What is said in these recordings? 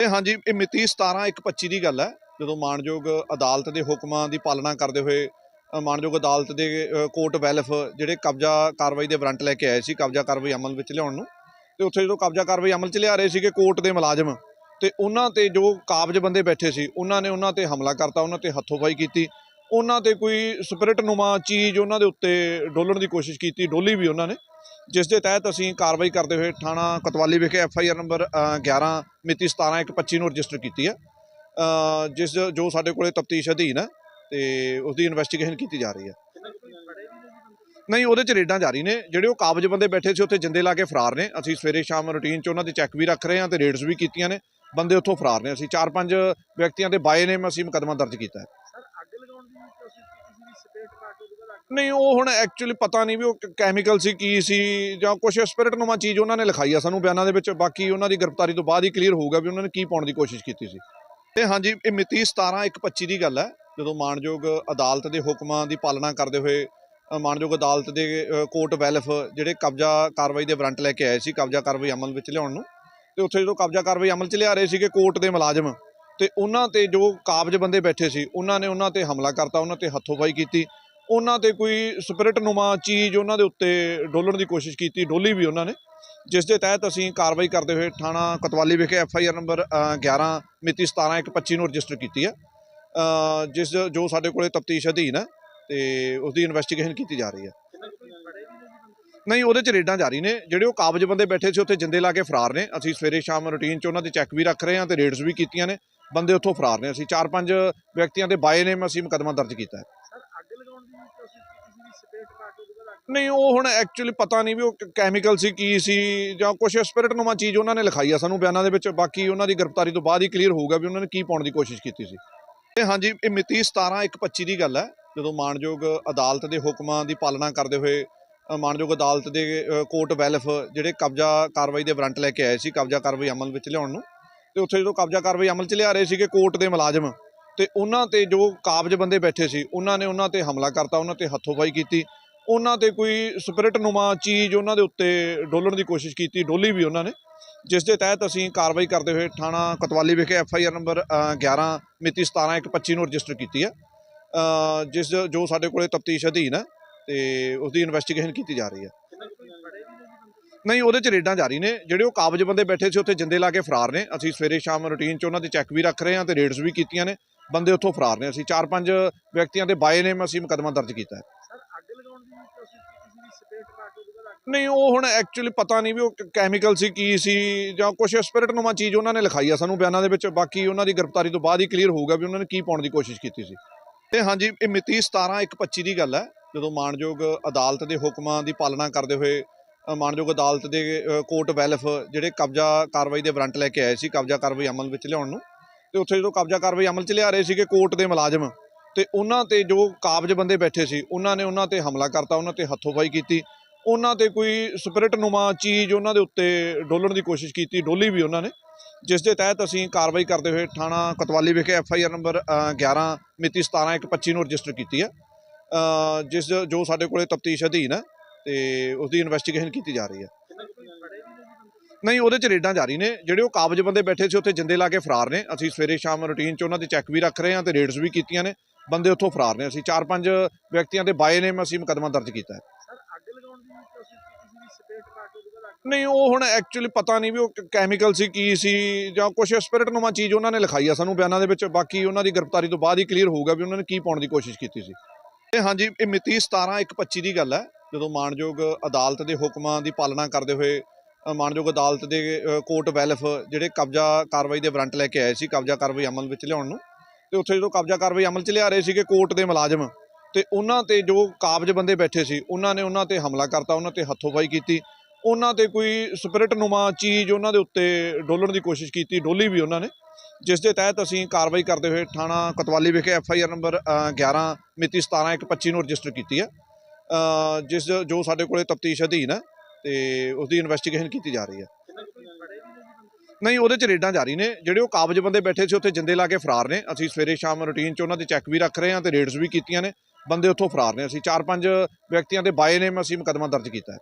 ਹਾਂਜੀ, ਇਹ ਮਿਤੀ 17 125 ਦੀ ਗੱਲ ਹੈ। ਜਦੋਂ ਮਾਨਯੋਗ ਅਦਾਲਤ ਦੇ ਹੁਕਮਾਂ ਦੀ ਪਾਲਣਾ ਕਰਦੇ ਹੋਏ ਮਾਨਯੋਗ ਅਦਾਲਤ ਦੇ ਕੋਰਟ ਵੈਲਫ ਜਿਹੜੇ ਕਬਜ਼ਾ ਕਾਰਵਾਈ ਦੇ ਵਾਰੰਟ ਲੈ ਕੇ ਆਏ ਸੀ ਕਬਜ਼ਾ ਕਾਰਵਾਈ ਅਮਲ ਵਿੱਚ ਲਿਆਉਣ ਨੂੰ, ਤੇ ਉੱਥੇ ਜਦੋਂ ਕਬਜ਼ਾ ਕਾਰਵਾਈ ਅਮਲ 'ਚ ਲਿਆ ਰਹੇ ਸੀਗੇ ਕੋਰਟ ਦੇ ਮੁਲਾਜ਼ਮ, ਤੇ ਉਹਨਾਂ ਤੇ ਜੋ ਕਾਬਜ ਬੰਦੇ ਬੈਠੇ ਸੀ, ਉਹਨਾਂ ਨੇ ਉਹਨਾਂ ਤੇ ਹਮਲਾ ਕਰਤਾ, ਉਹਨਾਂ ਤੇ ਹੱਥੋਂਬਾਈ ਕੀਤੀ ਉਹਨਾਂ ਤੇ ਕੋਈ ਸਪਿਰਿਟ ਨੁਮਾ ਚੀਜ਼ ਉਹਨਾਂ ਦੇ ਉੱਤੇ ਡੋਲਣ ਦੀ ਕੋਸ਼ਿਸ਼ ਕੀਤੀ ਡੋਲੀ ਵੀ ਉਹਨਾਂ ਨੇ ਜਿਸ ਦੇ ਤਹਿਤ ਅਸੀਂ ਕਾਰਵਾਈ ਕਰਦੇ ਹੋਏ ਥਾਣਾ ਕਤਵਾਲੀ ਵਿਖੇ ਐਫ ਆਈ ਆਰ ਨੰਬਰ ਅ, 11 ਮਿਤੀ 17 125 ਨੂੰ ਰਜਿਸਟਰ ਕੀਤੀ ਹੈ। ਜਿਸ ਜੋ ਸਾਡੇ ਕੋਲੇ ਤਫਤੀਸ਼ ਅਧੀਨ ਹੈ ਤੇ ਉਸ ਦੀ ਇਨਵੈਸਟੀਗੇਸ਼ਨ ਕੀਤੀ ਜਾ ਰਹੀ ਹੈ। ਨਹੀਂ ਉਹਦੇ ਚ ਰੇਡਾਂ ਜਾਰੀ ਨੇ ਜਿਹੜੇ ਉਹ ਕਾਬਜ ਬੰਦੇ ਬੈਠੇ ਸੀ ਉੱਥੇ ਜਿੰਦੇ ਲਾ ਕੇ ਫਰਾਰ ਨੇ। ਅਸੀਂ ਸਵੇਰੇ ਸ਼ਾਮ ਰੂਟੀਨ ਚ ਉਹਨਾਂ ਦੇ ਚੈੱਕ ਵੀ ਰੱਖ ਰਹੇ ਹਾਂ ਤੇ ਰੇਡਸ ਵੀ ਕੀਤੀਆਂ ਨੇ। ਬੰਦੇ ਉੱਥੋਂ ਫਰਾਰ ਨੇ। ਅਸੀਂ ਚਾਰ ਪੰਜ ਵਿਅਕਤੀਆਂ ਦੇ ਬਾਏ ਨੇਮ ਅਸੀਂ ਮੁਕੱਦਮਾ ਦਰਜ ਕੀਤਾ ਹੈ। ਨਹੀਂ, ਉਹ ਹੁਣ ਐਕਚੁਅਲੀ ਪਤਾ ਨਹੀਂ ਵੀ ਉਹ ਕੈਮੀਕਲ ਸੀ, ਕੀ ਸੀ, ਜਾਂ ਕੁਝ ਸਪਿਰਿਟ ਨੂੰਮਾ ਚੀਜ਼ ਉਹਨਾਂ ਨੇ ਲਿਖਾਈ ਆ ਸਾਨੂੰ ਬਿਆਨਾਂ ਦੇ ਵਿੱਚ। ਬਾਕੀ ਉਹਨਾਂ ਦੀ ਗ੍ਰਿਫਤਾਰੀ ਤੋਂ ਬਾਅਦ ਹੀ ਕਲੀਅਰ ਹੋਊਗਾ ਵੀ ਉਹਨਾਂ ਨੇ ਕੀ ਪਾਉਣ ਦੀ ਕੋਸ਼ਿਸ਼ ਕੀਤੀ ਸੀ। ਤੇ ਹਾਂਜੀ, ਇਹ ਮਿਤੀ 17 125 ਦੀ ਗੱਲ ਹੈ। ਜਦੋਂ ਮਾਨਯੋਗ ਅਦਾਲਤ ਦੇ ਹੁਕਮਾਂ ਦੀ ਪਾਲਣਾ ਕਰਦੇ ਹੋਏ ਮਾਨਯੋਗ ਅਦਾਲਤ ਦੇ ਕੋਰਟ ਵੈਲਫ ਜਿਹੜੇ ਕਬਜ਼ਾ ਕਾਰਵਾਈ ਦੇ ਵਾਰੰਟ ਲੈ ਕੇ ਆਏ ਸੀ, ਕਬਜ਼ਾ ਕਾਰਵਾਈ ਅਮਲ ਵਿੱਚ ਲਿਆਉਣ ਨੂੰ, ਤੇ ਉੱਥੇ ਜਦੋਂ ਕਬਜ਼ਾ ਕਾਰਵਾਈ ਅਮਲ 'ਚ ਲਿਆ ਰਹੇ ਸੀਗੇ ਕੋਰਟ ਦੇ ਮੁਲਾਜ਼ਮ ਤੇ ਉਹਨਾਂ ਤੇ ਜੋ ਕਾਬਜ ਬੰਦੇ ਬੈਠੇ ਸੀ ਉਹਨਾਂ ਨੇ ਉਹਨਾਂ ਤੇ ਹਮਲਾ ਕਰਤਾ ਉਹਨਾਂ ਤੇ ਹੱਥੋਂਬਾਈ ਕੀਤੀ। ਉਹਨਾਂ ਤੇ ਕੋਈ ਸਪਿਰਿਟ ਨੁਮਾ ਚੀਜ਼ ਉਹਨਾਂ ਦੇ ਉੱਤੇ ਡੋਲਣ ਦੀ ਕੋਸ਼ਿਸ਼ ਕੀਤੀ ਡੋਲੀ ਵੀ ਉਹਨਾਂ ਨੇ ਜਿਸ ਦੇ ਤਹਿਤ ਅਸੀਂ ਕਾਰਵਾਈ ਕਰਦੇ ਹੋਏ ਥਾਣਾ ਕਤਵਾਲੀ ਵਿਖੇ ਐਫ ਆਈ ਆਰ ਨੰਬਰ ਅ, 11 ਮਿਤੀ 17 125 ਨੂੰ ਰਜਿਸਟਰ ਕੀਤੀ ਹੈ। ਜਿਸ ਜੋ ਸਾਡੇ ਕੋਲੇ ਤਫਤੀਸ਼ ਅਧੀਨ ਹੈ ਤੇ ਉਸ ਦੀ ਇਨਵੈਸਟੀਗੇਸ਼ਨ ਕੀਤੀ ਜਾ ਰਹੀ ਹੈ। ਨਹੀਂ ਉਹਦੇ ਚ ਰੇਡਾਂ ਜਾਰੀ ਨੇ ਜਿਹੜੇ ਉਹ ਕਾਬਜ ਬੰਦੇ ਬੈਠੇ ਸੀ ਉੱਥੇ ਜਿੰਦੇ ਲਾ ਕੇ ਫਰਾਰ ਨੇ। ਅਸੀਂ ਸਵੇਰੇ ਸ਼ਾਮ ਰੂਟੀਨ ਚ ਉਹਨਾਂ ਦੀ ਚੈੱਕ ਵੀ ਰੱਖ ਰਹੇ ਹਾਂ ਤੇ ਰੇਡਸ ਵੀ ਕੀਤੀਆਂ ਨੇ। ਬੰਦੇ ਉੱਥੋਂ ਫਰਾਰ ਨੇ। ਅਸੀਂ ਚਾਰ ਪੰਜ ਵਿਅਕਤੀਆਂ ਦੇ ਬਾਏ ਨੇਮ ਅਸੀਂ ਮੁਕੱਦਮਾ ਦਰਜ ਕੀਤਾ ਹੈ। ਨਹੀਂ ਉਹ ਹੁਣ ਐਕਚੁਅਲੀ ਪਤਾ ਨਹੀਂ ਵੀ ਉਹ ਕੈਮੀਕਲ ਸੀ ਕੀ ਸੀ ਜਾਂ ਕੁਝ ਸਪਿਰਿਟ ਨੂੰਮਾ ਚੀਜ਼ ਉਹਨਾਂ ਨੇ ਲਿਖਾਈ ਆ ਸਾਨੂੰ ਬਿਆਨਾਂ ਦੇ ਵਿੱਚ। ਬਾਕੀ ਉਹਨਾਂ ਦੀ ਗ੍ਰਿਫਤਾਰੀ ਤੋਂ ਬਾਅਦ ਹੀ ਕਲੀਅਰ ਹੋਊਗਾ ਵੀ ਉਹਨਾਂ ਨੇ ਕੀ ਪਾਉਣ ਦੀ ਕੋਸ਼ਿਸ਼ ਕੀਤੀ ਸੀ। ਇਹ ਹਾਂਜੀ ਇਹ ਮਿਤੀ 17 125 ਦੀ ਗੱਲ ਹੈ। ਜਦੋਂ ਮਾਨਯੋਗ ਅਦਾਲਤ ਦੇ ਹੁਕਮਾਂ ਦੀ ਪਾਲਣਾ ਕਰਦੇ ਹੋਏ ਮਾਨਯੋਗ ਅਦਾਲਤ ਦੇ ਕੋਰਟ ਵੈਲਫ ਜਿਹੜੇ ਕਬਜ਼ਾ ਕਾਰਵਾਈ ਦੇ ਵਾਰੰਟ ਲੈ ਕੇ ਆਏ ਸੀ ਕਬਜ਼ਾ ਕਾਰਵਾਈ ਅਮਲ ਵਿੱਚ ਲਿਆਉਣ ਨੂੰ ਤੇ ਉੱਥੇ ਜਦੋਂ ਕਬਜ਼ਾ ਕਾਰਵਾਈ ਅਮਲ 'ਚ ਲਿਆ ਰਹੇ ਸੀਗੇ ਕੋਰਟ ਦੇ ਮੁਲਾਜ਼ਮ ਤੇ ਉਹਨਾਂ ਤੇ ਜੋ ਕਾਬਜ ਬੰਦੇ ਬੈਠੇ ਸੀ ਉਹਨਾਂ ਨੇ ਉਹਨਾਂ ਤੇ ਹਮਲਾ ਕਰਤਾ ਉਹਨਾਂ ਤੇ ਹੱਥੋਂਬਾਈ ਕੀਤੀ। ਉਹਨਾਂ ਤੇ ਕੋਈ ਸਪਿਰਿਟ ਨੁਮਾ ਚੀਜ਼ ਉਹਨਾਂ ਦੇ ਉੱਤੇ ਡੋਲਣ ਦੀ ਕੋਸ਼ਿਸ਼ ਕੀਤੀ ਡੋਲੀ ਵੀ ਉਹਨਾਂ ਨੇ ਜਿਸ ਦੇ ਤਹਿਤ ਅਸੀਂ ਕਾਰਵਾਈ ਕਰਦੇ ਹੋਏ ਥਾਣਾ ਕਤਵਾਲੀ ਵਿਖੇ ਐਫ ਆਈ ਆਰ ਨੰਬਰ ਅ, 11 ਮਿਤੀ 17 125 ਨੂੰ ਰਜਿਸਟਰ ਕੀਤੀ ਹੈ। ਜਿਸ ਜੋ ਸਾਡੇ ਕੋਲੇ ਤਫਤੀਸ਼ ਅਧੀਨ ਹੈ ਤੇ ਉਸ ਦੀ ਇਨਵੈਸਟੀਗੇਸ਼ਨ ਕੀਤੀ ਜਾ ਰਹੀ ਹੈ। ਨਹੀਂ ਉਹਦੇ ਚ ਰੇਡਾਂ ਜਾਰੀ ਨੇ। ਜਿਹੜੇ ਉਹ ਕਾਬਜ ਬੰਦੇ ਬੈਠੇ ਸੀ ਉੱਥੇ ਜਿੰਦੇ ਲਾ ਕੇ ਫਰਾਰ ਨੇ। ਅਸੀਂ ਸਵੇਰੇ ਸ਼ਾਮ ਰੂਟੀਨ ਚ ਉਹਨਾਂ ਦੇ ਚੈੱਕ ਵੀ ਰੱਖ ਰਹੇ ਹਾਂ ਤੇ ਰੇਡਸ ਵੀ ਕੀਤੀਆਂ ਨੇ। ਬੰਦੇ ਉੱਥੋਂ ਫਰਾਰ ਨੇ। ਅਸੀਂ ਚਾਰ ਪੰਜ ਵਿਅਕਤੀਆਂ ਦੇ ਬਾਏ ਨੇਮ ਅਸੀਂ ਮੁਕੱਦਮਾ ਦਰਜ ਕੀਤਾ ਹੈ। ਨਹੀਂ ਉਹ ਹੁਣ ਐਕਚੁਅਲੀ ਪਤਾ ਨਹੀਂ ਵੀ ਉਹ ਕੈਮੀਕਲ ਸੀ ਕੀ ਸੀ ਜਾਂ ਕੁਝ ਸਪਿਰਿਟ ਨੂੰਮਾ ਚੀਜ਼ ਉਹਨਾਂ ਨੇ ਲਿਖਾਈ ਆ ਸਾਨੂੰ ਬਿਆਨਾਂ ਦੇ ਵਿੱਚ। ਬਾਕੀ ਉਹਨਾਂ ਦੀ ਗ੍ਰਿਫਤਾਰੀ ਤੋਂ ਬਾਅਦ ਹੀ ਕਲੀਅਰ ਹੋਊਗਾ ਵੀ ਉਹਨਾਂ ਨੇ ਕੀ ਪਾਉਣ ਦੀ ਕੋਸ਼ਿਸ਼ ਕੀਤੀ ਸੀ। ਤੇ ਹਾਂਜੀ ਇਹ ਮਿਤੀ 17 125 ਦੀ ਗੱਲ ਹੈ। ਜਦੋਂ ਮਾਨਯੋਗ ਅਦਾਲਤ ਦੇ ਹੁਕਮਾਂ ਦੀ ਪਾਲਣਾ ਕਰਦੇ ਹੋਏ ਮਾਨਯੋਗ ਅਦਾਲਤ ਦੇ ਕੋਰਟ ਵੈਲਫ ਜਿਹੜੇ ਕਬਜ਼ਾ ਕਾਰਵਾਈ ਦੇ ਵਾਰੰਟ ਲੈ ਕੇ ਆਏ ਸੀ ਕਬਜ਼ਾ ਕਾਰਵਾਈ ਅਮਲ ਵਿੱਚ ਲਿਆਉਣ ਨੂੰ ਤੇ ਉੱਥੇ ਜਦੋਂ ਕਬਜ਼ਾ ਕਾਰਵਾਈ ਅਮਲ 'ਚ ਲਿਆ ਰਹੇ ਸੀਗੇ ਕੋਰਟ ਦੇ ਮੁਲਾਜ਼ਮ ਤੇ ਉਹਨਾਂ ਤੇ ਜੋ ਕਾਬਜ ਬੰਦੇ ਬੈਠੇ ਸੀ ਉਹਨਾਂ ਨੇ ਉਹਨਾਂ ਤੇ ਹਮਲਾ ਕਰਤਾ ਉਹਨਾਂ ਤੇ ਹੱਥੋਂਬਾਈ ਕੀਤੀ ਉਹਨਾਂ ਤੇ ਕੋਈ ਸਪਿਰਿਟ ਨੁਮਾ ਚੀਜ਼ ਉਹਨਾਂ ਦੇ ਉੱਤੇ ਡੋਲਣ ਦੀ ਕੋਸ਼ਿਸ਼ ਕੀਤੀ ਡੋਲੀ ਵੀ ਉਹਨਾਂ ਨੇ ਜਿਸ ਦੇ ਤਹਿਤ ਅਸੀਂ ਕਾਰਵਾਈ ਕਰਦੇ ਹੋਏ ਥਾਣਾ ਕਤਵਾਲੀ ਵਿਖੇ ਐਫ ਆਈ ਆਰ ਨੰਬਰ ਅ, 11 ਮਿਤੀ 17 125 ਨੂੰ ਰਜਿਸਟਰ ਕੀਤੀ ਹੈ। ਜਿਸ ਜੋ ਸਾਡੇ ਕੋਲੇ ਤਫਤੀਸ਼ ਅਧੀਨ ਹੈ ਤੇ ਉਸ ਦੀ ਇਨਵੈਸਟੀਗੇਸ਼ਨ ਕੀਤੀ ਜਾ ਰਹੀ ਹੈ? ਨਹੀਂ ਉਹਦੇ ਚ ਰੇਡਾਂ ਜਾਰੀ ਨੇ। ਜਿਹੜੇ ਉਹ ਕਾਬਜ ਬੰਦੇ ਬੈਠੇ ਸੀ ਉੱਥੇ ਜਿੰਦੇ ਲਾ ਕੇ ਫਰਾਰ ਨੇ। ਅਸੀਂ ਸਵੇਰੇ ਸ਼ਾਮ ਰੂਟੀਨ ਚ ਉਹਨਾਂ ਦੇ ਚੈੱਕ ਵੀ ਰੱਖ ਰਹੇ ਹਾਂ ਤੇ ਰੇਡਸ ਵੀ ਕੀਤੀਆਂ ਨੇ। ਬੰਦੇ ਉੱਥੋਂ ਫਰਾਰ ਨੇ। ਅਸੀਂ ਚਾਰ ਪੰਜ ਵਿਅਕਤੀਆਂ ਦੇ ਬਾਏ ਨੇਮ ਅਸੀਂ ਮੁਕੱਦਮਾ ਦਰਜ ਕੀਤਾ ਹੈ। ਨਹੀਂ ਉਹ ਹੁਣ ਐਕਚੁਅਲੀ ਪਤਾ ਨਹੀਂ ਵੀ ਉਹ ਕੈਮੀਕਲ ਸੀ ਕੀ ਸੀ ਜਾਂ ਕੁਝ ਸਪਿਰਿਟ ਨੂੰਮਾ ਚੀਜ਼ ਉਹਨਾਂ ਨੇ ਲਿਖਾਈ ਆ ਸਾਨੂੰ ਬਿਆਨਾਂ ਦੇ ਵਿੱਚ। ਬਾਕੀ ਉਹਨਾਂ ਦੀ ਗ੍ਰਿਫਤਾਰੀ ਤੋਂ ਬਾਅਦ ਹੀ ਕਲੀਅਰ ਹੋਊਗਾ ਵੀ ਉਹਨਾਂ ਨੇ ਕੀ ਪਾਉਣ ਦੀ ਕੋਸ਼ਿਸ਼ ਕੀਤੀ ਸੀ। ਇਹ ਹਾਂਜੀ ਇਹ ਮਿਤੀ 17 125 ਦੀ ਗੱਲ ਹੈ। ਜਦੋਂ ਮਾਨਯੋਗ ਅਦਾਲਤ ਦੇ ਹੁਕਮਾਂ ਦੀ ਪਾਲਣਾ ਕਰਦੇ ਹੋਏ ਅ, ਮਾਨਯੋਗ ਅਦਾਲਤ ਦੇ ਕੋਰਟ ਵੈਲਫ ਜਿਹੜੇ ਕਬਜ਼ਾ ਕਾਰਵਾਈ ਦੇ ਵਾਰੰਟ ਲੈ ਕੇ ਆਏ ਸੀ ਕਬਜ਼ਾ ਕਾਰਵਾਈ ਅਮਲ ਵਿੱਚ ਲਿਆਉਣ ਨੂੰ ਤੇ ਉੱਥੇ ਜਦੋਂ ਕਬਜ਼ਾ ਕਾਰਵਾਈ ਅਮਲ 'ਚ ਲਿਆ ਰਹੇ ਸੀਗੇ ਕੋਰਟ ਦੇ ਮੁਲਾਜ਼ਮ ਤੇ ਉਹਨਾਂ ਤੇ ਜੋ ਕਾਬਜ ਬੰਦੇ ਬੈਠੇ ਸੀ ਉਹਨਾਂ ਨੇ ਉਹਨਾਂ ਤੇ ਹਮਲਾ ਕਰਤਾ ਉਹਨਾਂ ਤੇ ਹੱਥੋਂਬਾਈ ਕੀਤੀ ਉਹਨਾਂ ਤੇ ਕੋਈ ਸਪਿਰਿਟ ਨੁਮਾ ਚੀਜ਼ ਉਹਨਾਂ ਦੇ ਉੱਤੇ ਡੋਲਣ ਦੀ ਕੋਸ਼ਿਸ਼ ਕੀਤੀ ਡੋਲੀ ਵੀ ਉਹਨਾਂ ਨੇ ਜਿਸ ਦੇ ਤਹਿਤ ਅਸੀਂ ਕਾਰਵਾਈ ਕਰਦੇ ਹੋਏ ਥਾਣਾ ਕਤਵਾਲੀ ਵਿਖੇ ਐਫ ਆਈ ਆਰ ਨੰਬਰ ਅ, 11 ਮਿਤੀ 17 125 ਨੂੰ ਰਜਿਸਟਰ ਕੀਤੀ ਹੈ। ਜਿਸ ਜੋ ਸਾਡੇ ਕੋਲੇ ਤਫਤੀਸ਼ ਅਧੀਨ ਹੈ ਤੇ ਉਸ ਦੀ ਇਨਵੈਸਟੀਗੇਸ਼ਨ ਕੀਤੀ ਜਾ ਰਹੀ ਹੈ? ਨਹੀਂ ਉਹਦੇ ਚ ਰੇਡਾਂ ਜਾਰੀ ਨੇ। ਜਿਹੜੇ ਉਹ ਕਾਬਜ ਬੰਦੇ ਬੈਠੇ ਸੀ ਉੱਥੇ ਜਿੰਦੇ ਲਾ ਕੇ ਫਰਾਰ ਨੇ। ਅਸੀਂ ਸਵੇਰੇ ਸ਼ਾਮ ਰੂਟੀਨ ਚ ਉਹਨਾਂ ਦੇ ਚੈੱਕ ਵੀ ਰੱਖ ਰਹੇ ਹਾਂ ਤੇ ਰੇਡਸ ਵੀ ਕੀਤੀਆਂ ਨੇ। ਬੰਦੇ ਉੱਥੋਂ ਫਰਾਰ ਨੇ। ਅਸੀਂ ਚਾਰ ਪੰਜ ਵਿਅਕਤੀਆਂ ਦੇ ਬਾਏ ਨੇਮ ਅਸੀਂ ਮੁਕੱਦਮਾ ਦਰਜ ਕੀਤਾ ਹੈ।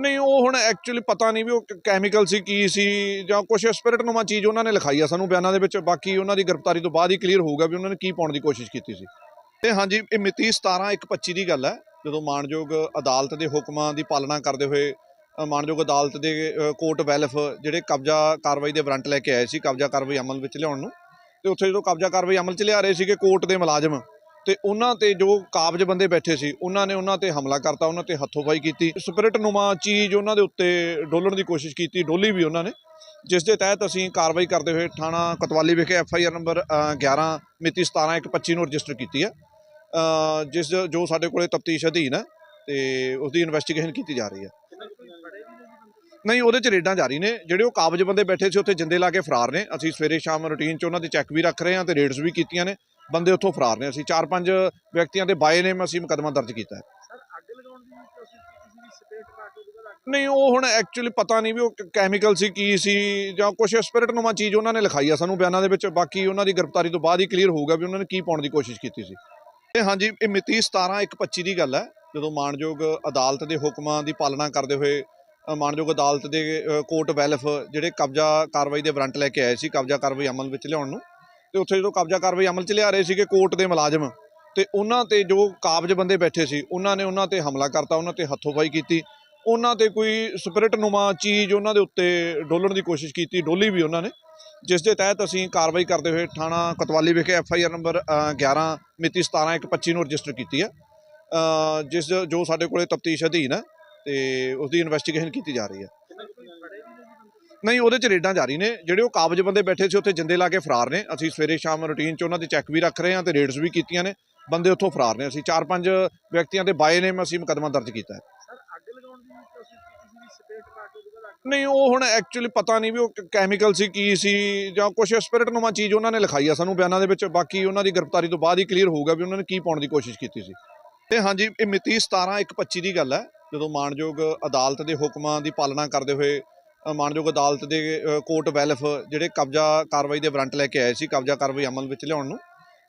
ਨਹੀਂ ਉਹ ਹੁਣ ਐਕਚੁਅਲੀ ਪਤਾ ਨਹੀਂ ਵੀ ਉਹ ਕੈਮੀਕਲ ਸੀ ਕੀ ਸੀ ਜਾਂ ਕੁਝ ਸਪਿਰਿਟ ਨੂੰਮਾ ਚੀਜ਼ ਉਹਨਾਂ ਨੇ ਲਿਖਾਈ ਆ ਸਾਨੂੰ ਬਿਆਨਾਂ ਦੇ ਵਿੱਚ। ਬਾਕੀ ਉਹਨਾਂ ਦੀ ਗ੍ਰਿਫਤਾਰੀ ਤੋਂ ਬਾਅਦ ਹੀ ਕਲੀਅਰ ਹੋਊਗਾ ਵੀ ਉਹਨਾਂ ਨੇ ਕੀ ਪਾਉਣ ਦੀ ਕੋਸ਼ਿਸ਼ ਕੀਤੀ ਸੀ। ਤੇ ਹਾਂਜੀ ਇਹ ਮਿਤੀ 17 125 ਦੀ ਗੱਲ ਹੈ। ਜਦੋਂ ਮਾਨਯੋਗ ਅਦਾਲਤ ਦੇ ਹੁਕਮਾਂ ਦੀ ਪਾਲਣਾ ਕਰਦੇ ਹੋਏ ਮਾਨਯੋਗ ਅਦਾਲਤ ਦੇ ਕੋਰਟ ਵੈਲਫ ਜਿਹੜੇ ਕਬਜ਼ਾ ਕਾਰਵਾਈ ਦੇ ਵਾਰੰਟ ਲੈ ਕੇ ਆਏ ਸੀ ਕਬਜ਼ਾ ਕਾਰਵਾਈ ਅਮਲ ਵਿੱਚ ਲਿਆਉਣ ਨੂੰ ਤੇ ਉੱਥੇ ਜਦੋਂ ਕਬਜ਼ਾ ਕਾਰਵਾਈ ਅਮਲ 'ਚ ਲਿਆ ਰਹੇ ਸੀਗੇ ਕੋਰਟ ਦੇ ਮੁਲਾਜ਼ਮ ਤੇ ਉਹਨਾਂ ਤੇ ਜੋ ਕਾਬਜ ਬੰਦੇ ਬੈਠੇ ਸੀ ਉਹਨਾਂ ਨੇ ਉਹਨਾਂ ਤੇ ਹਮਲਾ ਕਰਤਾ ਉਹਨਾਂ ਤੇ ਹੱਥੋਂਬਾਈ ਕੀਤੀ। ਸਪਿਰਿਟ ਨੁਮਾ ਚੀਜ਼ ਉਹਨਾਂ ਦੇ ਉੱਤੇ ਡੋਲਣ ਦੀ ਕੋਸ਼ਿਸ਼ ਕੀਤੀ ਡੋਲੀ ਵੀ ਉਹਨਾਂ ਨੇ ਜਿਸ ਦੇ ਤਹਿਤ ਅਸੀਂ ਕਾਰਵਾਈ ਕਰਦੇ ਹੋਏ ਥਾਣਾ ਕਤਵਾਲੀ ਵਿਖੇ ਐਫ ਆਈ ਆਰ ਨੰਬਰ ਅ, 11 ਮਿਤੀ 17 125 ਨੂੰ ਰਜਿਸਟਰ ਕੀਤੀ ਹੈ। ਜਿਸ ਜੋ ਸਾਡੇ ਕੋਲੇ ਤਫਤੀਸ਼ ਅਧੀਨ ਹੈ ਤੇ ਉਸ ਦੀ ਇਨਵੈਸਟੀਗੇਸ਼ਨ ਕੀਤੀ ਜਾ ਰਹੀ ਹੈ। ਨਹੀਂ ਉਹਦੇ ਚ ਰੇਡਾਂ ਜਾਰੀ ਨੇ। ਜਿਹੜੇ ਉਹ ਕਾਬਜ ਬੰਦੇ ਬੈਠੇ ਸੀ ਉੱਥੇ ਜਿੰਦੇ ਲਾ ਕੇ ਫਰਾਰ ਨੇ। ਅਸੀਂ ਸਵੇਰੇ ਸ਼ਾਮ ਰੂਟੀਨ ਚ ਉਹਨਾਂ ਦੇ ਚੈੱਕ ਵੀ ਰੱਖ ਰਹੇ ਹਾਂ ਤੇ ਰੇਡਸ ਵੀ ਕੀਤੀਆਂ ਨੇ। ਬੰਦੇ ਉੱਥੋਂ ਫਰਾਰ ਨੇ। ਅਸੀਂ ਚਾਰ ਪੰਜ ਵਿਅਕਤੀਆਂ ਦੇ ਬਾਏ ਨੇਮ ਅਸੀਂ ਮੁਕੱਦਮਾ ਦਰਜ ਕੀਤਾ ਹੈ। ਨਹੀਂ ਉਹ ਹੁਣ ਐਕਚੁਅਲੀ ਪਤਾ ਨਹੀਂ ਵੀ ਉਹ ਕੈਮੀਕਲ ਸੀ ਕੀ ਸੀ ਜਾਂ ਕੁਝ ਸਪਿਰਿਟ ਨੂੰਮਾ ਚੀਜ਼ ਉਹਨਾਂ ਨੇ ਲਿਖਾਈ ਆ ਸਾਨੂੰ ਬਿਆਨਾਂ ਦੇ ਵਿੱਚ। ਬਾਕੀ ਉਹਨਾਂ ਦੀ ਗ੍ਰਿਫਤਾਰੀ ਤੋਂ ਬਾਅਦ ਹੀ ਕਲੀਅਰ ਹੋਊਗਾ ਵੀ ਉਹਨਾਂ ਨੇ ਕੀ ਪਾਉਣ ਦੀ ਕੋਸ਼ਿਸ਼ ਕੀਤੀ ਸੀ। ਹਾਂਜੀ, ਇਹ ਮਿਤੀ 17 125 ਦੀ ਗੱਲ ਹੈ। ਜਦੋਂ ਮਾਨਯੋਗ ਅਦਾਲਤ ਦੇ ਹੁਕਮਾਂ ਦੀ ਪਾਲਣਾ ਕਰਦੇ ਹੋਏ ਮਾਨਯੋਗ ਅਦਾਲਤ ਦੇ ਕੋਰਟ ਵੈਲਫ ਜਿਹੜੇ ਕਬਜ਼ਾ ਕਾਰਵਾਈ ਦੇ ਵਾਰੰਟ ਲੈ ਕੇ ਆਏ ਸੀ ਕਬਜ਼ਾ ਕਾਰਵਾਈ ਅਮਲ ਵਿੱਚ ਲਿਆਉਣ ਨੂੰ, ਤੇ ਉੱਥੇ ਜਦੋਂ ਕਬਜ਼ਾ ਕਾਰਵਾਈ ਅਮਲ 'ਚ ਲਿਆ ਰਹੇ ਸੀਗੇ ਕੋਰਟ ਦੇ ਮੁਲਾਜ਼ਮ, ਤੇ ਉਹਨਾਂ ਤੇ ਜੋ ਕਾਬਜ ਬੰਦੇ ਬੈਠੇ ਸੀ, ਉਹਨਾਂ ਨੇ ਉਹਨਾਂ ਤੇ ਹਮਲਾ ਕਰਤਾ, ਉਹਨਾਂ ਤੇ ਹੱਥੋਂਬਾਈ ਕੀਤੀ, ਉਹਨਾਂ ਤੇ ਕੋਈ ਸਪਿਰਿਟ ਨੁਮਾ ਚੀਜ਼ ਉਹਨਾਂ ਦੇ ਉੱਤੇ ਡੋਲਣ ਦੀ ਕੋਸ਼ਿਸ਼ ਕੀਤੀ, ਡੋਲੀ ਵੀ ਉਹਨਾਂ ਨੇ ਜਿਸ ਦੇ ਤਹਿਤ ਅਸੀਂ ਕਾਰਵਾਈ ਕਰਦੇ ਹੋਏ ਥਾਣਾ ਕਤਵਾਲੀ ਵਿਖੇ ਐਫ ਆਈ ਆਰ ਨੰਬਰ ਅ, 11 ਮਿਤੀ 17 125 ਨੂੰ ਰਜਿਸਟਰ ਕੀਤੀ ਹੈ। ਜਿਸ ਜੋ ਸਾਡੇ ਕੋਲੇ ਤਫਤੀਸ਼ ਅਧੀਨ ਹੈ ਤੇ ਉਸ ਦੀ ਇਨਵੈਸਟੀਗੇਸ਼ਨ ਕੀਤੀ ਜਾ ਰਹੀ ਹੈ। ਨਹੀਂ ਉਹਦੇ ਚ ਰੇਡਾਂ ਜਾਰੀ ਨੇ। ਜਿਹੜੇ ਉਹ ਕਾਬਜ ਬੰਦੇ ਬੈਠੇ ਸੀ ਉੱਥੇ ਜਿੰਦੇ ਲਾ ਕੇ ਫਰਾਰ ਨੇ। ਅਸੀਂ ਸਵੇਰੇ ਸ਼ਾਮ ਰੂਟੀਨ ਚ ਉਹਨਾਂ ਦੇ ਚੈੱਕ ਵੀ ਰੱਖ ਰਹੇ ਹਾਂ ਤੇ ਰੇਡਸ ਵੀ ਕੀਤੀਆਂ ਨੇ। ਬੰਦੇ ਉੱਥੋਂ ਫਰਾਰ ਨੇ। ਅਸੀਂ ਚਾਰ ਪੰਜ ਵਿਅਕਤੀਆਂ ਦੇ ਬਾਏ ਨੇਮ ਅਸੀਂ ਮੁਕੱਦਮਾ ਦਰਜ ਕੀਤਾ ਹੈ। ਨਹੀਂ, ਉਹ ਹੁਣ ਐਕਚੁਅਲੀ ਪਤਾ ਨਹੀਂ ਵੀ ਉਹ ਕੈਮੀਕਲ ਸੀ, ਕੀ ਸੀ, ਜਾਂ ਕੁਝ ਸਪਿਰਿਟ ਨੂੰਮਾ ਚੀਜ਼ ਉਹਨਾਂ ਨੇ ਲਿਖਾਈ ਆ ਸਾਨੂੰ ਬਿਆਨਾਂ ਦੇ ਵਿੱਚ। ਬਾਕੀ ਉਹਨਾਂ ਦੀ ਗ੍ਰਿਫਤਾਰੀ ਤੋਂ ਬਾਅਦ ਹੀ ਕਲੀਅਰ ਹੋਊਗਾ ਵੀ ਉਹਨਾਂ ਨੇ ਕੀ ਪਾਉਣ ਦੀ ਕੋਸ਼ਿਸ਼ ਕੀਤੀ ਸੀ। ਤੇ ਹਾਂਜੀ, ਇਹ ਮਿਤੀ 17 125 ਦੀ ਗੱਲ ਹੈ। ਜਦੋਂ ਮਾਨਯੋਗ ਅਦਾਲਤ ਦੇ ਹੁਕਮਾਂ ਦੀ ਪਾਲਣਾ ਕਰਦੇ ਹੋਏ ਮਾਨਯੋਗ ਅਦਾਲਤ ਦੇ ਕੋਰਟ ਵੈਲਫ ਜਿਹੜੇ ਕਬਜ਼ਾ ਕਾਰਵਾਈ ਦੇ ਵਾਰੰਟ ਲੈ ਕੇ ਆਏ ਸੀ, ਕਬਜ਼ਾ ਕਾਰਵਾਈ ਅਮਲ ਵਿੱਚ ਲਿਆਉਣ ਨੂੰ,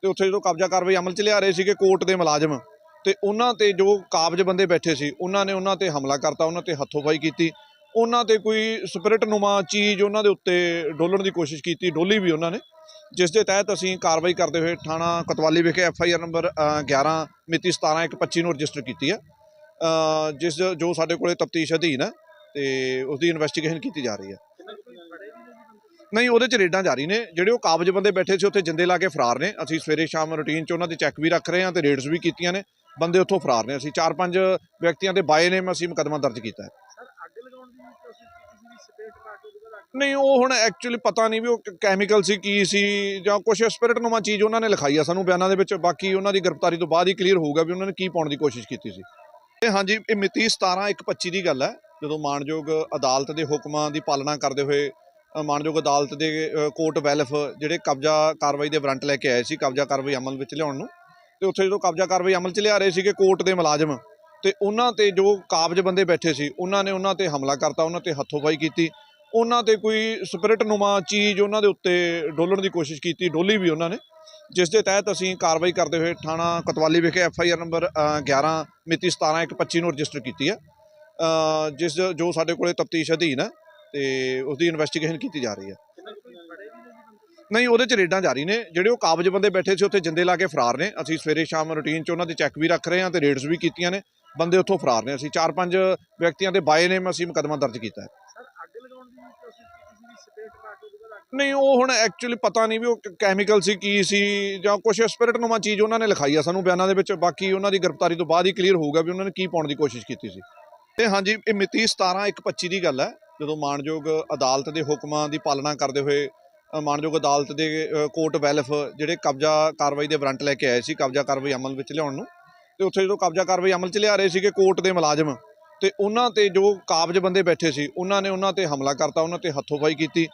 ਤੇ ਉੱਥੇ ਜਦੋਂ ਕਬਜ਼ਾ ਕਾਰਵਾਈ ਅਮਲ 'ਚ ਲਿਆ ਰਹੇ ਸੀਗੇ ਕੋਰਟ ਦੇ ਮੁਲਾਜ਼ਮ ਤੇ ਉਹਨਾਂ ਤੇ ਜੋ ਕਾਬਜ ਬੰਦੇ ਬੈਠੇ ਸੀ ਉਹਨਾਂ ਨੇ ਉਹਨਾਂ ਤੇ ਹਮਲਾ ਕਰਤਾ ਉਹਨਾਂ ਤੇ ਹੱਥੋਂਬਾਈ ਕੀਤੀ। ਉਹਨਾਂ ਤੇ ਕੋਈ ਸਪਿਰਿਟ ਨੁਮਾ ਚੀਜ਼ ਉਹਨਾਂ ਦੇ ਉੱਤੇ ਡੋਲਣ ਦੀ ਕੋਸ਼ਿਸ਼ ਕੀਤੀ ਡੋਲੀ ਵੀ ਉਹਨਾਂ ਨੇ ਜਿਸ ਦੇ ਤਹਿਤ ਅਸੀਂ ਕਾਰਵਾਈ ਕਰਦੇ ਹੋਏ ਥਾਣਾ ਕਤਵਾਲੀ ਵਿਖੇ ਐਫ ਆਈ ਆਰ ਨੰਬਰ ਅ, 11 ਮਿਤੀ 17 125 ਨੂੰ ਰਜਿਸਟਰ ਕੀਤੀ ਹੈ। ਜਿਸ ਜੋ ਸਾਡੇ ਕੋਲੇ ਤਫਤੀਸ਼ ਅਧੀਨ ਹੈ ਤੇ ਉਸ ਦੀ ਇਨਵੈਸਟੀਗੇਸ਼ਨ ਕੀਤੀ ਜਾ ਰਹੀ ਹੈ। ਨਹੀਂ ਉਹਦੇ ਚ ਰੇਡਾਂ ਜਾਰੀ ਨੇ ਜਿਹੜੇ ਉਹ ਕਾਬਜ ਬੰਦੇ ਬੈਠੇ ਸੀ ਉੱਥੇ ਜਿੰਦੇ ਲਾ ਕੇ ਫਰਾਰ ਨੇ। ਅਸੀਂ ਸਵੇਰੇ ਸ਼ਾਮ ਰੂਟੀਨ ਚ ਉਹਨਾਂ ਦੀ ਚੈੱਕ ਵੀ ਰੱਖ ਰਹੇ ਹਾਂ ਤੇ ਰੇਡਸ ਵੀ ਕੀਤੀਆਂ ਨੇ। ਬੰਦੇ ਉੱਥੋਂ ਫਰਾਰ ਨੇ। ਅਸੀਂ ਚਾਰ ਪੰਜ ਵਿਅਕਤੀਆਂ ਦੇ ਬਾਏ ਨੇਮ ਅਸੀਂ ਮੁਕੱਦਮਾ ਦਰਜ ਕੀਤਾ ਹੈ। ਨਹੀਂ ਉਹ ਹੁਣ ਐਕਚੁਅਲੀ ਪਤਾ ਨਹੀਂ ਵੀ ਉਹ ਕੈਮੀਕਲ ਸੀ ਕੀ ਸੀ ਜਾਂ ਕੁਝ ਸਪਿਰਿਟ ਨੂੰਮਾ ਚੀਜ਼ ਉਹਨਾਂ ਨੇ ਲਿਖਾਈ ਆ ਸਾਨੂੰ ਬਿਆਨਾਂ ਦੇ ਵਿੱਚ। ਬਾਕੀ ਉਹਨਾਂ ਦੀ ਗ੍ਰਿਫਤਾਰੀ ਤੋਂ ਬਾਅਦ ਹੀ ਕਲੀਅਰ ਹੋਊਗਾ ਵੀ ਉਹਨਾਂ ਨੇ ਕੀ ਪਾਉਣ ਦੀ ਕੋਸ਼ਿਸ਼ ਕੀਤੀ ਸੀ। ਤੇ ਹਾਂਜੀ ਇਹ ਮਿਤੀ 17 125 ਦੀ ਗੱਲ ਹੈ। ਜਦੋਂ ਮਾਨਯੋਗ ਅਦਾਲਤ ਦੇ ਹੁਕਮਾਂ ਦੀ ਪਾਲਣਾ ਕਰਦੇ ਹੋਏ ਮਾਨਯੋਗ ਅਦਾਲਤ ਦੇ ਕੋਰਟ ਵੈਲਫ ਜਿਹੜੇ ਕਬਜ਼ਾ ਕਾਰਵਾਈ ਦੇ ਵਾਰੰਟ ਲੈ ਕੇ ਆਏ ਸੀ ਕਬਜ਼ਾ ਕਾਰਵਾਈ ਅਮਲ ਵਿੱਚ ਲਿਆਉਣ ਨੂੰ ਤੇ ਉੱਥੇ ਜਦੋਂ ਕਬਜ਼ਾ ਕਾਰਵਾਈ ਅਮਲ 'ਚ ਲਿਆ ਰਹੇ ਸੀਗੇ ਕੋਰਟ ਦੇ ਮੁਲਾਜ਼ਮ ਤੇ ਉਹਨਾਂ ਤੇ ਜੋ ਕਾਬਜ ਬੰਦੇ ਬੈਠੇ ਸੀ ਉਹਨਾਂ ਨੇ ਉਹਨਾਂ ਤੇ ਹਮਲਾ ਕਰਤਾ ਉਹਨਾਂ ਤੇ ਹੱਥੋਂਬਾਈ ਕੀਤੀ। ਉਹਨਾਂ ਤੇ ਕੋਈ ਸਪਿਰਿਟ ਨੁਮਾ ਚੀਜ਼ ਉਹਨਾਂ ਦੇ ਉੱਤੇ ਡੋਲਣ ਦੀ ਕੋਸ਼ਿਸ਼ ਕੀਤੀ ਡੋਲੀ ਵੀ ਉਹਨਾਂ ਨੇ ਜਿਸ ਦੇ ਤਹਿਤ ਅਸੀਂ ਕਾਰਵਾਈ ਕਰਦੇ ਹੋਏ ਥਾਣਾ ਕਤਵਾਲੀ ਵਿਖੇ ਐਫ ਆਈ ਆਰ ਨੰਬਰ ਅ, 11 ਮਿਤੀ 17 125 ਨੂੰ ਰਜਿਸਟਰ ਕੀਤੀ ਹੈ। ਜਿਸ ਜੋ ਸਾਡੇ ਕੋਲੇ ਤਫਤੀਸ਼ ਅਧੀਨ ਹੈ ਤੇ ਉਸ ਦੀ ਇਨਵੈਸਟੀਗੇਸ਼ਨ ਕੀਤੀ ਜਾ ਰਹੀ ਹੈ। ਨਹੀਂ ਉਹਦੇ ਚ ਰੇਡਾਂ ਜਾਰੀ ਨੇ। ਜਿਹੜੇ ਉਹ ਕਾਬਜ ਬੰਦੇ ਬੈਠੇ ਸੀ ਉੱਥੇ ਜਿੰਦੇ ਲਾ ਕੇ ਫਰਾਰ ਨੇ। ਅਸੀਂ ਸਵੇਰੇ ਸ਼ਾਮ ਰੂਟੀਨ ਚ ਉਹਨਾਂ ਦੇ ਚੈੱਕ ਵੀ ਰੱਖ ਰਹੇ ਹਾਂ ਤੇ ਰੇਡਸ ਵੀ ਕੀਤੀਆਂ ਨੇ। ਬੰਦੇ ਉੱਥੋਂ ਫਰਾਰ ਨੇ। ਅਸੀਂ ਚਾਰ ਪੰਜ ਵਿਅਕਤੀਆਂ ਦੇ ਬਾਏ ਨੇਮ ਅਸੀਂ ਮੁਕੱਦਮਾ ਦਰਜ ਕੀਤਾ ਹੈ। ਨਹੀਂ ਉਹ ਹੁਣ ਐਕਚੁਅਲੀ ਪਤਾ ਨਹੀਂ ਵੀ ਉਹ ਕੈਮੀਕਲ ਸੀ ਕੀ ਸੀ ਜਾਂ ਕੁਝ ਸਪਿਰਿਟ ਨੂੰਮਾ ਚੀਜ਼ ਉਹਨਾਂ ਨੇ ਲਿਖਾਈ ਆ ਸਾਨੂੰ ਬਿਆਨਾਂ ਦੇ ਵਿੱਚ। ਬਾਕੀ ਉਹਨਾਂ ਦੀ ਗ੍ਰਿਫਤਾਰੀ ਤੋਂ ਬਾਅਦ ਹੀ ਕਲੀਅਰ ਹੋਊਗਾ ਵੀ ਉਹਨਾਂ ਨੇ ਕੀ ਪਾਉਣ ਦੀ ਕੋਸ਼ਿਸ਼ ਕੀਤੀ ਸੀ। ਤੇ ਹਾਂਜੀ ਇਹ ਮਿਤੀ 17 125 ਦੀ ਗੱਲ ਹੈ। ਜਦੋਂ ਮਾਨਯੋਗ ਅਦਾਲਤ ਦੇ ਹੁਕਮਾਂ ਦੀ ਪਾਲਣਾ ਕਰਦੇ ਹੋਏ ਮਾਨਯੋਗ ਅਦਾਲਤ ਦੇ ਕੋਰਟ ਵੈਲਫ ਜਿਹੜੇ ਕਬਜ਼ਾ ਕਾਰਵਾਈ ਦੇ ਵਾਰੰਟ ਲੈ ਕੇ ਆਏ ਸੀ, ਕਬਜ਼ਾ ਕਾਰਵਾਈ ਅਮਲ ਵਿੱਚ ਲਿਆਉਣ ਨੂੰ, ਤੇ ਉੱਥੇ ਜਦੋਂ ਕਬਜ਼ਾ ਕਾਰਵਾਈ ਅਮਲ 'ਚ ਲਿਆ ਰਹੇ ਸੀਗੇ ਕੋਰਟ ਦੇ ਮੁਲਾਜ਼ਮ, ਤੇ ਉਹਨਾਂ ਤੇ ਜੋ ਕਾਬਜ ਬੰਦੇ ਬੈਠੇ ਸੀ, ਉਹਨਾਂ ਨੇ ਉਹਨਾਂ ਤੇ ਹਮਲਾ ਕਰਤਾ, ਉਹਨਾਂ ਤੇ ਹੱਥੋਂਬਾਈ ਕੀਤੀ